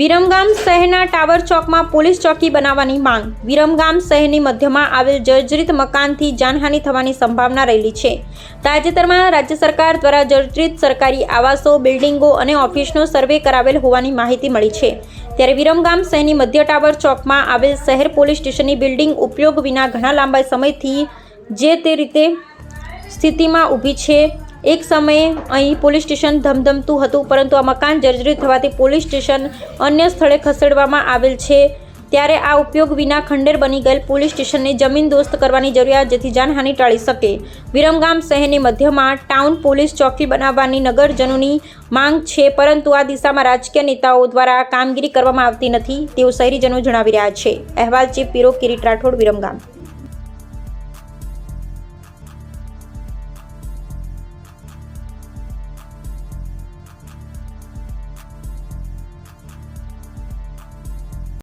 વિરમગામ શહેરના ટાવર ચોકમાં પોલીસ ચોકી બનાવવાની માંગ. વિરમગામ શહેરની મધ્યમાં આવેલ જર્જરિત મકાનથી જાનહાનિ થવાની સંભાવના રહેલી છે. તાજેતરમાં રાજ્ય સરકાર દ્વારા જર્જરિત સરકારી આવાસો, બિલ્ડિંગો અને ઓફિસનો સર્વે કરાવેલ હોવાની માહિતી મળી છે. ત્યારે વિરમગામ શહેરની મધ્ય ટાવર ચોકમાં આવેલ શહેર પોલીસ સ્ટેશનની બિલ્ડિંગ ઉપયોગ વિના ઘણા લાંબા સમયથી જે તે રીતે સ્થિતિમાં ઊભી છે એક સમયે અહીં પોલીસ સ્ટેશન ધમધમતું હતું, પરંતુ આ મકાન જર્જરિત થવાથી પોલીસ સ્ટેશન અન્ય સ્થળે ખસેડવામાં આવેલ છે. ત્યારે આ ઉપયોગ વિના ખંડેર બની ગયેલ પોલીસ સ્ટેશનને જમીન દોસ્ત કરવાની જરૂરિયાત જેથી જાનહાનિ ટાળી શકે. વિરમગામ શહેરની મધ્યમાં ટાઉન પોલીસ ચોકી બનાવવાની નગરજનોની માંગ છે, પરંતુ આ દિશામાં રાજકીય નેતાઓ દ્વારા કામગીરી કરવામાં આવતી નથી, તેવું શહેરીજનો જણાવી રહ્યા છે. અહેવાલ ચીફ પીરો કિરીટ રાઠોડ, વિરમગામ.